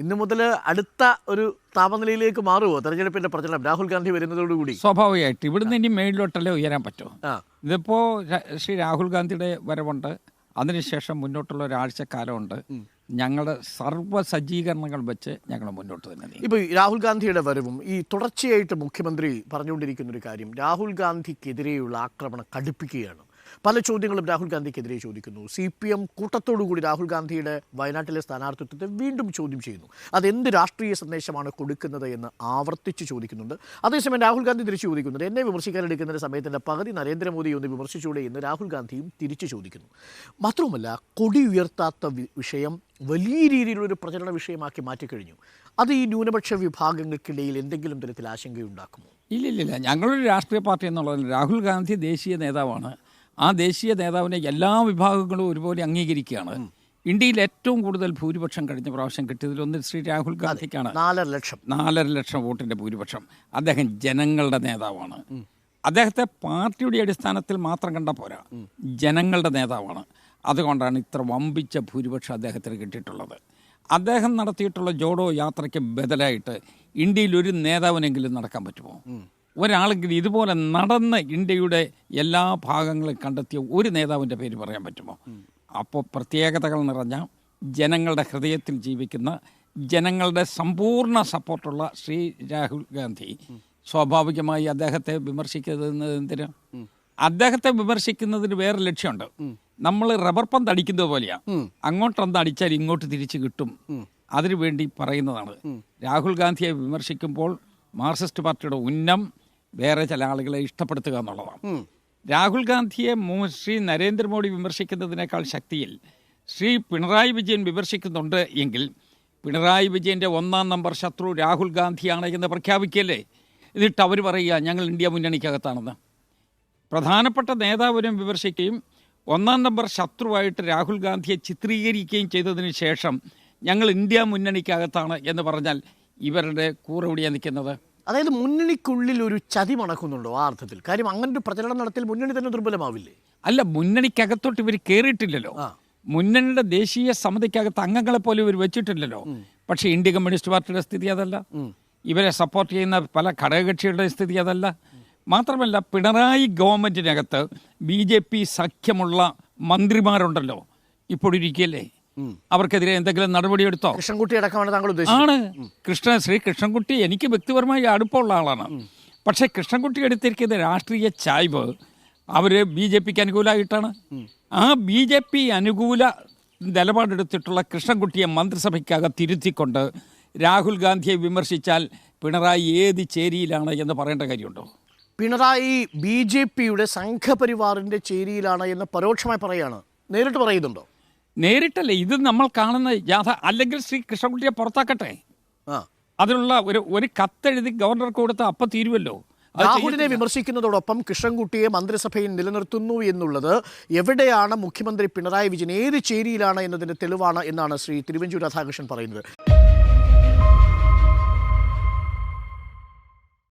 ഇന്നു മുതൽ അടുത്ത ഒരു താപനിലയിലേക്ക് മാറുമോ തെരഞ്ഞെടുപ്പിന്റെ പ്രചരണം രാഹുൽ ഗാന്ധി വരുന്നതോടുകൂടി. സ്വാഭാവികമായിട്ട്. ഇവിടുന്ന് ഇനി മേളിലോട്ടല്ലേ ഉയരാൻ പറ്റുമോ ഇതിപ്പോ ഇതിപ്പോൾ ശ്രീ രാഹുൽ ഗാന്ധിയുടെ വരവുണ്ട്. അതിനുശേഷം മുന്നോട്ടുള്ള ഒരാഴ്ചക്കാലമുണ്ട്. ഞങ്ങളുടെ സർവ സജ്ജീകരണങ്ങൾ വെച്ച് ഞങ്ങൾ മുന്നോട്ട് തന്നെ ഇപ്പോൾ ഇപ്പൊ രാഹുൽ ഗാന്ധിയുടെ വരവും ഈ തുടർച്ചയായിട്ട് മുഖ്യമന്ത്രി പറഞ്ഞുകൊണ്ടിരിക്കുന്ന ഒരു കാര്യം രാഹുൽ ഗാന്ധിക്കെതിരെയുള്ള ആക്രമണം കടുപ്പിക്കുകയാണ്. പല ചോദ്യങ്ങളും രാഹുൽ ഗാന്ധിക്കെതിരെ ചോദിക്കുന്നു. സി പി എം കൂട്ടത്തോടുകൂടി രാഹുൽ ഗാന്ധിയുടെ വയനാട്ടിലെ സ്ഥാനാർത്ഥിത്വത്തെ വീണ്ടും ചോദ്യം ചെയ്യുന്നു. അതെന്ത് രാഷ്ട്രീയ സന്ദേശമാണ് കൊടുക്കുന്നത് എന്ന് ആവർത്തിച്ച് ചോദിക്കുന്നുണ്ട്. അതേസമയം രാഹുൽ ഗാന്ധി തിരിച്ചു ചോദിക്കുന്നുണ്ട് എന്നെ വിമർശിക്കാൻ എടുക്കുന്ന സമയത്തിന്റെ പകുതി നരേന്ദ്രമോദി ഒന്ന് വിമർശിച്ചൂടെ എന്ന് രാഹുൽ ഗാന്ധിയും തിരിച്ചു ചോദിക്കുന്നു. മാത്രവുമല്ല കൊടി ഉയർത്താത്ത വിഷയം വലിയ രീതിയിലുള്ളൊരു പ്രചരണ വിഷയമാക്കി മാറ്റിക്കഴിഞ്ഞു. അത് ഈ ന്യൂനപക്ഷ വിഭാഗങ്ങൾക്കിടയിൽ എന്തെങ്കിലും തരത്തിൽ ആശങ്കയുണ്ടാക്കുമോ? ഇല്ലില്ലില്ല. ഞങ്ങളൊരു രാഷ്ട്രീയ പാർട്ടി എന്നുള്ളതിൽ രാഹുൽ ഗാന്ധി ദേശീയ നേതാവാണ്. ആ ദേശീയ നേതാവിനെ എല്ലാ വിഭാഗങ്ങളും ഒരുപോലെ അംഗീകരിക്കുകയാണ്. ഇന്ത്യയിൽ ഏറ്റവും കൂടുതൽ ഭൂരിപക്ഷം കഴിഞ്ഞ പ്രാവശ്യം കിട്ടിയതിൽ ഒന്ന് ശ്രീ രാഹുൽ ഗാന്ധിക്കാണ്. നാലര ലക്ഷം. നാലര ലക്ഷം വോട്ടിന്റെ ഭൂരിപക്ഷം. അദ്ദേഹം ജനങ്ങളുടെ നേതാവാണ്. അദ്ദേഹത്തെ പാർട്ടിയുടെ അടിസ്ഥാനത്തിൽ മാത്രം കണ്ട പോരാ. ജനങ്ങളുടെ നേതാവാണ്. അതുകൊണ്ടാണ് ഇത്ര വമ്പിച്ച ഭൂരിപക്ഷം അദ്ദേഹത്തിന് കിട്ടിയിട്ടുള്ളത്. അദ്ദേഹം നടത്തിയിട്ടുള്ള ജോഡോ യാത്രയ്ക്ക് ബദലായിട്ട് ഇന്ത്യയിൽ ഒരു നേതാവിനെങ്കിലും നടക്കാൻ പറ്റുമോ? ഒരാളെങ്കിലും ഇതുപോലെ നടന്ന് ഇന്ത്യയുടെ എല്ലാ ഭാഗങ്ങളും കണ്ടെത്തിയ ഒരു നേതാവിന്റെ പേര് പറയാൻ പറ്റുമോ? അപ്പോൾ പ്രത്യേകതകൾ നിറഞ്ഞ ജനങ്ങളുടെ ഹൃദയത്തിൽ ജീവിക്കുന്ന ജനങ്ങളുടെ സമ്പൂർണ സപ്പോർട്ടുള്ള ശ്രീ രാഹുൽ ഗാന്ധി സ്വാഭാവികമായി അദ്ദേഹത്തെ വിമർശിക്കുന്നത് എന്തിന്? അദ്ദേഹത്തെ വിമർശിക്കുന്നതിന് വേറെ ലക്ഷ്യമുണ്ട്. നമ്മൾ റബ്ബർ പന്ത് അടിക്കുന്നത് പോലെയാ. അങ്ങോട്ടെന്ത് അടിച്ചാൽ ഇങ്ങോട്ട് തിരിച്ചു കിട്ടും. അതിനുവേണ്ടി പറയുന്നതാണ്. രാഹുൽ ഗാന്ധിയെ വിമർശിക്കുമ്പോൾ മാർക്സിസ്റ്റ് പാർട്ടിയുടെ ഉന്നം വേറെ ചില ആളുകളെ ഇഷ്ടപ്പെടുത്തുക എന്നുള്ളതാണ്. രാഹുൽ ഗാന്ധിയെ മോ- ശ്രീ നരേന്ദ്രമോദി വിമർശിക്കുന്നതിനേക്കാൾ ശക്തിയിൽ ശ്രീ പിണറായി വിജയൻ വിമർശിക്കുന്നുണ്ട് എങ്കിൽ പിണറായി വിജയന്റെ ഒന്നാം നമ്പർ ശത്രു രാഹുൽ ഗാന്ധിയാണ് എന്ന് പ്രഖ്യാപിക്കല്ലേ? എന്നിട്ട് അവർ പറയുക ഞങ്ങൾ ഇന്ത്യ മുന്നണിക്കകത്താണെന്ന്. പ്രധാനപ്പെട്ട നേതാവിനെ വിമർശിക്കുകയും ഒന്നാം നമ്പർ ശത്രുവായിട്ട് രാഹുൽ ഗാന്ധിയെ ചിത്രീകരിക്കുകയും ചെയ്തതിന് ശേഷം ഞങ്ങൾ ഇന്ത്യ മുന്നണിക്കകത്താണ് എന്ന് പറഞ്ഞാൽ ഇവരുടെ കൂറെവിടെയാണ് നിൽക്കുന്നത്. അതായത് മുന്നണിക്കുള്ളിൽ ഒരു ചതി മണക്കുന്നുണ്ടോ ആ അർത്ഥത്തിൽ? കാര്യം അങ്ങനെ ഒരു പ്രചരണം നടത്തിയാൽ മുന്നണി തന്നെ ദുർബലമാവില്ലേ? അല്ല മുന്നണിക്കകത്തോട്ട് ഇവർ കയറിയിട്ടില്ലല്ലോ മുന്നണിയുടെ ദേശീയ സമിതിക്കകത്ത് അംഗങ്ങളെ പോലും ഇവർ വെച്ചിട്ടില്ലല്ലോ. പക്ഷേ ഇന്ത്യ കമ്മ്യൂണിസ്റ്റ് പാർട്ടിയുടെ സ്ഥിതി അതല്ല. ഇവരെ സപ്പോർട്ട് ചെയ്യുന്ന പല ഘടകകക്ഷികളുടെ സ്ഥിതി അതല്ല. മാത്രമല്ല പിണറായി ഗവൺമെന്റിനകത്ത് ബി ജെ പി സഖ്യമുള്ള മന്ത്രിമാരുണ്ടല്ലോ. ഇപ്പോഴിരിക്കല്ലേ അവർക്കെതിരെ എന്തെങ്കിലും നടപടിയെടുത്തോ? കൃഷ്ണൻകുട്ടി അടക്കമാണ് താങ്കൾ ആണ്. കൃഷ്ണ ശ്രീ കൃഷ്ണൻകുട്ടി എനിക്ക് വ്യക്തിപരമായി അടുപ്പമുള്ള ആളാണ്. പക്ഷേ കൃഷ്ണൻകുട്ടി എടുത്തിരിക്കുന്ന രാഷ്ട്രീയ ചായ്വ് അവർ ബി ജെ പിക്ക് അനുകൂലമായിട്ടാണ്. ആ ബി ജെ പി അനുകൂല നിലപാടെടുത്തിട്ടുള്ള കൃഷ്ണൻകുട്ടിയെ മന്ത്രിസഭയ്ക്കകത്ത് തിരുത്തിക്കൊണ്ട് രാഹുൽ ഗാന്ധിയെ വിമർശിച്ചാൽ പിണറായി ഏത് ചേരിയിലാണ് എന്ന് പറയേണ്ട കാര്യമുണ്ടോ? പിണറായി ബി ജെ പിയുടെ സംഘപരിവാറിന്റെ ചേരിയിലാണ് എന്ന് പരോക്ഷമായി പറയുകയാണ് നേരിട്ട് പറയുന്നുണ്ടോ? നേരിട്ടല്ലേ? ഇത് നമ്മൾ കാണുന്ന യാഥ അല്ലെങ്കിൽ ശ്രീ കൃഷ്ണൻകുട്ടിയെ പുറത്താക്കട്ടെ. അതിനുള്ള ഒരു ഒരു കത്തെഴുതി ഗവർണർക്ക് കൊടുത്ത അപ്പം തീരുമല്ലോ രാഹുലിനെ വിമർശിക്കുന്നതോടൊപ്പം കൃഷ്ണൻകുട്ടിയെ മന്ത്രിസഭയിൽ നിലനിർത്തുന്നു എന്നുള്ളത് എവിടെയാണ് മുഖ്യമന്ത്രി പിണറായി വിജയൻ? ഏത് ചേരിയിലാണ് എന്നതിന്റെ തെളിവാണ് എന്നാണ് ശ്രീ തിരുവഞ്ചൂർ രാധാകൃഷ്ണൻ പറയുന്നത്.